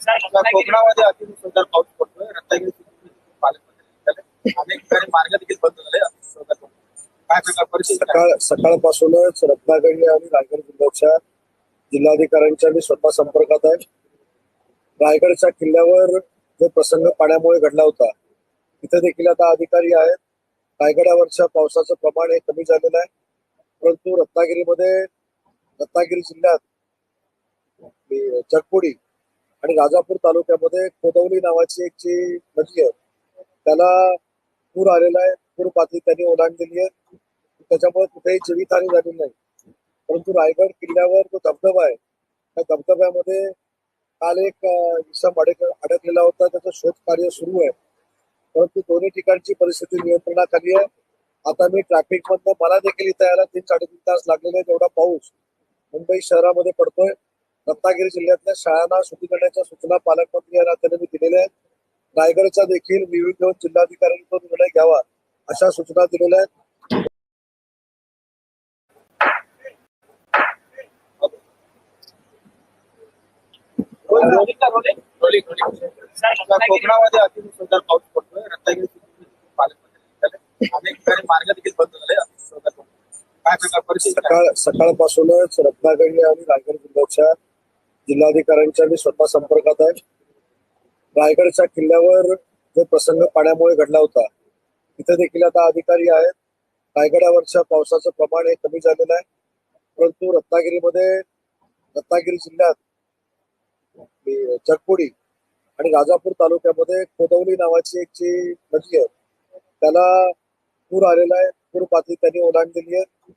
कोकणामध्ये अतिमुसळधार पाऊस पडतोय. रत्नागिरी अनेक ठिकाणी मार्ग देखील बंद झाले. सकाळ सकाळपासूनच रत्नागिरी आणि रायगड जिल्ह्याच्या जिल्हाधिकाऱ्यांच्या मी स्वतः संपर्कात आहे. रायगडच्या किल्ल्यावर जो प्रसंग पाण्यामुळे घडला होता तिथे देखील आता अधिकारी आहेत. रायगडावरच्या पावसाचं प्रमाण हे कमी झालेलं आहे. परंतु रत्नागिरीमध्ये रत्नागिरी जिल्ह्यात जगपुडी आणि राजापूर तालुक्यामध्ये कोदवली नावाची एक जी नदी आहे त्याला पूर आलेला आहे. पूर पातळी त्यांनी ओलांडलेली आहे. त्याच्यामुळे कुठेही जीवितहानी झाली नाही. परंतु रायगड किल्ल्यावर जो धबधबा आहे त्या धबधब्यामध्ये काल एक इसम अडक अडकलेला होता. त्याचं शोध कार्य सुरू आहे. परंतु दोन्ही ठिकाणची परिस्थिती नियंत्रणाखाली आहे. आता मी ट्रॅफिक मधनं मला देखील इथे यायला तीन साडेतीन तास लागलेले आहेत. एवढा पाऊस मुंबई शहरामध्ये पडतोय. रत्नागिरी जिल्ह्यातल्या शाळांना सुटी करण्याच्या सूचना पालकमंत्री या नात्याने दिलेल्या आहेत. रायगडचा देखील विविध घेऊन जिल्हाधिकाऱ्यांनी तो निर्णय घ्यावा अशा सूचना दिलेल्या आहेत. कोकणामध्ये पाऊस पडतोय. रत्नागिरी. अनेक ठिकाणी मार्ग देखील बंद झाले? सकाळ सकाळपासूनच रत्नागिरी आणि रायगड जिल्ह्याच्या जिल्हाधिकाऱ्यांच्या मी स्वतः संपर्कात आहे. रायगडच्या किल्ल्यावर जो प्रसंग पाण्यामुळे घडला होता तिथे देखील आता अधिकारी आहेत. रायगडावरच्या पावसाचं प्रमाण हे कमी झालेलं आहे. परंतु रत्नागिरीमध्ये रत्नागिरी जिल्ह्यात जगपुडी आणि राजापूर तालुक्यामध्ये कोदवली नावाची एक जी नदी आहे त्याला पूर आलेला आहे. पूर पातळी त्यांनी ओलांडलेली आहे.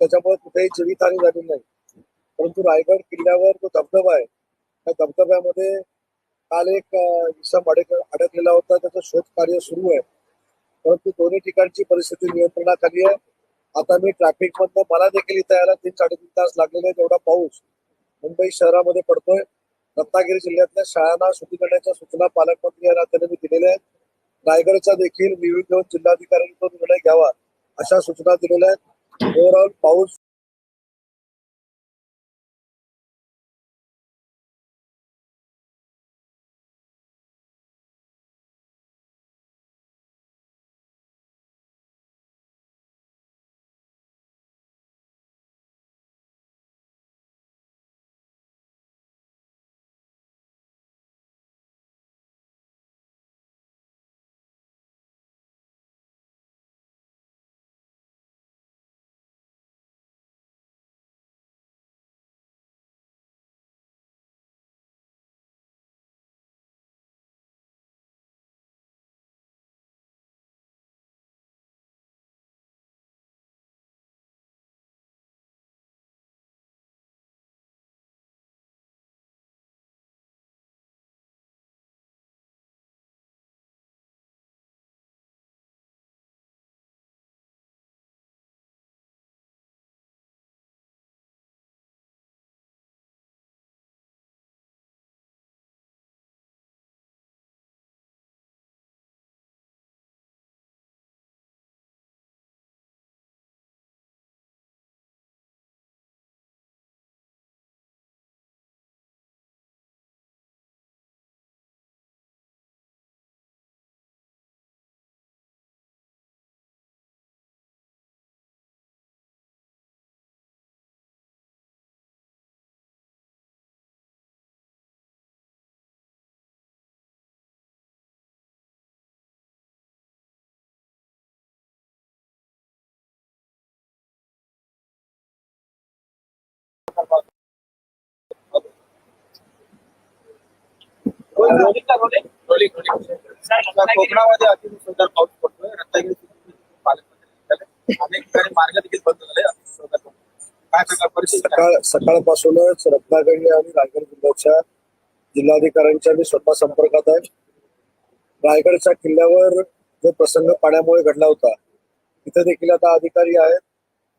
त्याच्यामुळे कुठेही जीवितहानी झाली नाही. परंतु रायगड किल्ल्यावर जो धबधबा आहे त्या धबधब्यामध्ये काल एक इसम अडक अडकलेला होता. त्याचं शोध कार्य सुरू आहे. परंतु दोन्ही ठिकाणची परिस्थिती नियंत्रणाखाली आहे. आता मी ट्रॅफिक मधनं मला देखील इथे यायला तीन साडेतीन तास लागलेले तेवढा पाऊस मुंबई शहरामध्ये पडतोय. रत्नागिरी जिल्ह्यातल्या शाळांना सुटी करण्याच्या सूचना पालकमंत्री या नात्याने मी दिलेल्या आहेत. रायगडचा देखील विविध जिल्हाधिकाऱ्यांनी तो निर्णय घ्यावा अशा सूचना दिलेल्या आहेत. ओव्हरऑल पाऊस कोकणामध्ये पाऊस पडतोय. रत्नागिरी पालकमंत्री अनेक ठिकाणी मार्ग देखील बंद झाले. सकाळ सकाळपासूनच रत्नागिरी आणि रायगड जिल्ह्याच्या जिल्हाधिकाऱ्यांच्या मी स्वतः संपर्कात आहे. रायगडच्या किल्ल्यावर जो प्रसंग पाण्यामुळे घडला होता तिथे देखील आता अधिकारी आहेत.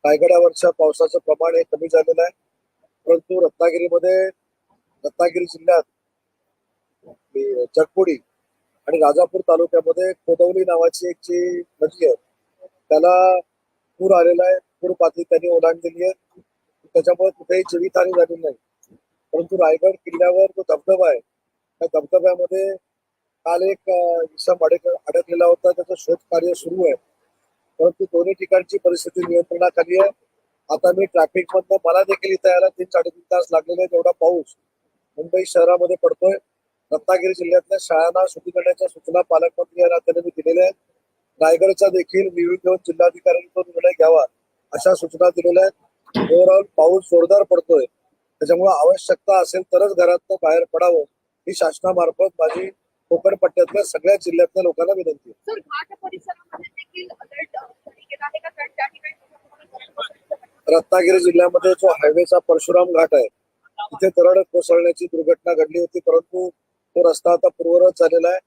रायगडावरच्या पावसाचं प्रमाण हे कमी झालेलं आहे. परंतु रत्नागिरीमध्ये रत्नागिरी जिल्ह्यात चकपुडी जगपुडी आणि राजापूर तालुक्यामध्ये कोदवली नावाची एक जी नदी आहे त्याला पूर आलेला आहे पूर पातळी त्यांनी ओलांडलेली आहे. त्याच्यामुळे कुठेही जीवितहानी झाली नाही. परंतु रायगड किल्ल्यावर जो धबधबा आहे त्या धबधब्यामध्ये काल एक इसम अडक अडकलेला होता त्याचं शोध कार्य सुरू आहे. परंतु दोन्ही ठिकाणची परिस्थिती नियंत्रणाखाली आहे. आता मी ट्रॅफिक मधनं मला देखील इथे यायला तीन साडेतीन तास लागलेले आहेत एवढा पाऊस. मुंबई शहरामध्ये पडतोय. रत्नागिरी जिल्ह्यातल्या शाळांना सुटी करण्याच्या सूचना पालकमंत्री या नात्याने मी दिलेल्या आहेत. रायगडचा देखील विविध घेऊन निर्णय घ्यावा अशा सूचना दिलेल्या आहेत. ओव्हरऑल पाऊस जोरदार पडतोय. त्याच्यामुळे आवश्यकता असेल तरच घरातनं बाहेर पडावं ही शासनामार्फत माझी कोकण पट्ट्यातल्या सगळ्या जिल्ह्यातल्या लोकांना विनंती आहे. रत्नागिरी जिल्ह्यामध्ये जो हायवेचा परशुराम घाट आहे तिथे दरड कोसळण्याची दुर्घटना घडली होती परंतु तो रस्ता आता पूर्ववत झालेला आहे.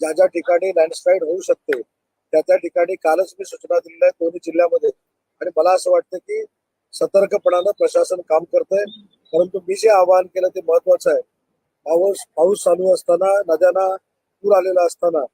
ज्या ज्या ठिकाणी लँडस्लाईड होऊ शकते त्या त्या ठिकाणी कालच मी सूचना दिलेल्या आहेत दोन्ही जिल्ह्यामध्ये. आणि मला असं वाटतं की सतर्कपणानं प्रशासन काम करतंय परंतु मी जे आवाहन केलं ते महत्वाचं आहे. पाऊस पाऊस चालू असताना नद्यांना पूर आलेला असताना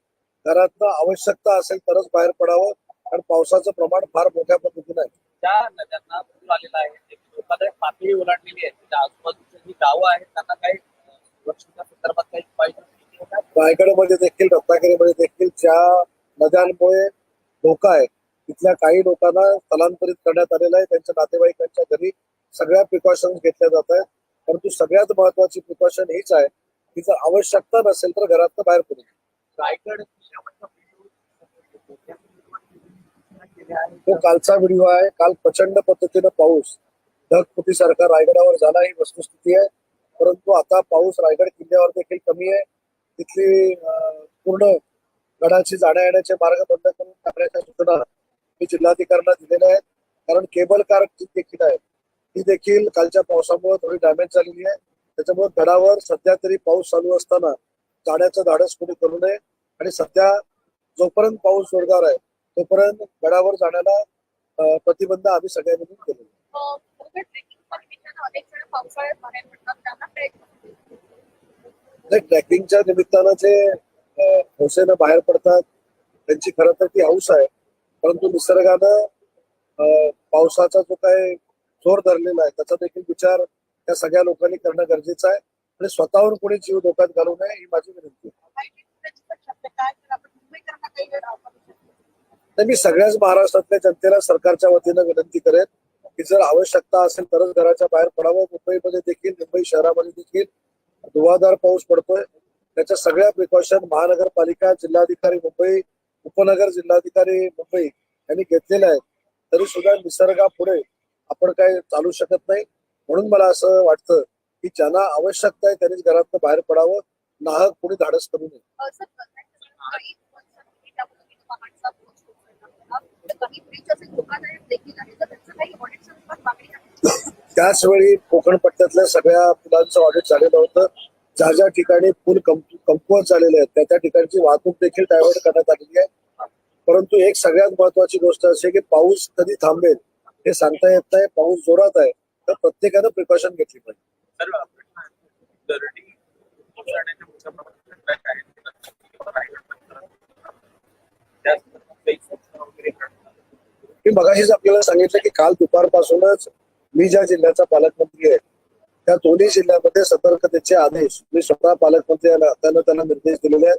घरातनं आवश्यकता असेल तरच बाहेर पडावं कारण पावसाचं प्रमाण फार मोठ्या पद्धतीनं आहे. ज्या नद्यांना पूर आलेला आहे ते धोकादायक पातळी ओलांडलेली आहे त्या आजूबाजूची जी गावं आहेत त्यांना काही सुरक्षेच्या संदर्भात काही उपाययोजना? रायगडमध्ये देखील रत्नागिरीमध्ये देखील ज्या नद्यांमुळे धोका आहे तिथल्या काही लोकांना स्थलांतरित करण्यात आलेलं आहे त्यांच्या नातेवाईकांच्या घरी सगळ्या प्रिकॉशन्स घेतल्या जात आहेत परंतु सगळ्यात महत्वाची प्रिकॉशन हीच आहे की जर आवश्यकता नसेल तर घरातनं बाहेर पडू. रायगड. तो कालचा व्हिडिओ आहे. काल प्रचंड पद्धतीनं पाऊस ढगफुटीसारखा रायगडावर झाला. ही वस्तुस्थिती आहे. परंतु आता पाऊस रायगड किल्ल्यावर देखील कमी आहे. तिथली पूर्ण गडाची जाण्या येण्याचे मार्ग बंद करून टाकण्याच्या सूचना मी जिल्हाधिकाऱ्यांना दिलेल्या आहेत. कारण केबल कार जी देखील आहे ती देखील कालच्या पावसामुळे थोडी डॅमेज झालेली आहे. त्याच्यामुळे गडावर सध्या तरी पाऊस चालू असताना जाण्याचं धाडस कोणी करू नये. आणि सध्या जोपर्यंत पाऊस जोरदार आहे तोपर्यंत गडावर जाण्याला प्रतिबंध आम्ही सगळ्यांनी मिळून केलेला नाही ट्रॅकिंगच्या निमित्तानं जे हौसेनं बाहेर पडतात त्यांची खरं तर ती हौस आहे. परंतु निसर्गानं पावसाचा जो काय जोर धरलेला आहे त्याचा देखील विचार त्या सगळ्या लोकांनी करणं गरजेचं आहे. आणि स्वतःहून कोणी जीव धोक्यात घालू नये ही माझी विनंती आहे काही दिवसाची पण शक्यता आहे तर आपण मुंबईकरांना काही वेळ राहू शकतो तर मी सगळ्याच महाराष्ट्रातल्या जनतेला सरकारच्या वतीनं विनंती करेन की जर आवश्यकता असेल तरच घराच्या बाहेर पडावं. मुंबईमध्ये देखील मुंबई शहरामध्ये देखील धुवाधार पाऊस पडतोय. त्याच्या सगळ्या प्रिकॉशन महानगरपालिका जिल्हाधिकारी मुंबई उपनगर जिल्हाधिकारी मुंबई यांनी घेतलेल्या आहेत. तरी सुद्धा निसर्गापुढे आपण काय चालू शकत नाही. म्हणून मला असं वाटतं की ज्यांना आवश्यकता आहे त्यांनीच घरातनं बाहेर पडावं. नाहक कोणी धाडस करू नये अं, सर काही दिवसांपूर्वी त्या मुलीने पहाटचा पोस्ट उचलला. तर काही ब्रिज असे धोकादायक देखील आहे तर त्याचं काही ऑडिट संदर्भात मागणी आहे. त्याच वेळी कोकण पट्ट्यातल्या सगळ्या पुलांचं ऑडिट झालेलं होतं. ज्या ज्या ठिकाणी पूल कम- कमकुवत झालेले आहेत त्या त्या ठिकाणची वाहतूक देखील डायव्हर्ट करण्यात आलेली आहे. परंतु एक सगळ्यात महत्वाची गोष्ट अशी आहे की पाऊस कधी थांबेल हे सांगता येत नाही पाऊस जोरात आहे तर प्रत्येकानं प्रिकॉशन घेतली पाहिजे तर दरडी कोसळण्याच्या मोठ्या प्रमाणात track आहेत. किंवा रायगड परिसरात. त्या संदर्भात काही सूचना वगैरे करण्यात आल्या. मी मगाशीच आपल्याला सांगितलं की काल दुपारपासूनच मी ज्या जिल्ह्याचा पालकमंत्री आहे त्या दोन्ही जिल्ह्यामध्ये सतर्कतेचे आदेश मी स्वतः पालकमंत्री त्यांना त्यांना निर्देश दिलेले आहेत.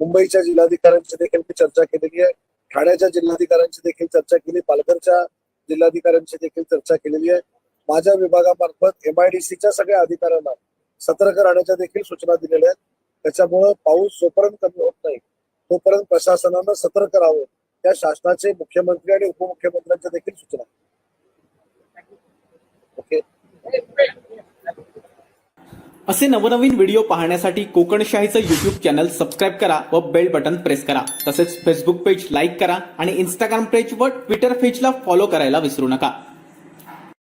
मुंबईच्या जिल्हाधिकाऱ्यांची देखील मी चर्चा केलेली आहे. ठाण्याच्या जिल्हाधिकाऱ्यांची देखील चर्चा केली पालघरच्या जिल्हाधिकाऱ्यांची देखील चर्चा केलेली आहे. माझ्या विभागामार्फत एमआयडीसीच्या सगळ्या अधिकाऱ्यांना सतर्क राहण्याच्या देखील सूचना दिलेल्या आहेत. त्याच्यामुळं पाऊस जोपर्यंत कमी होत नाही तोपर्यंत प्रशासनानं सतर्क राहावं. त्या शासनाचे मुख्यमंत्री आणि उपमुख्यमंत्र्यांच्या देखील सूचना. ओके? असे नवनवीन व्हिडिओ पाहण्यासाठी कोकणशाहीचं युट्यूब चॅनल सबस्क्राईब करा व बेल बटन प्रेस करा. तसेच फेसबुक पेज लाईक करा आणि इंस्टाग्राम पेज व ट्विटर पेजला फॉलो करायला विसरू नका.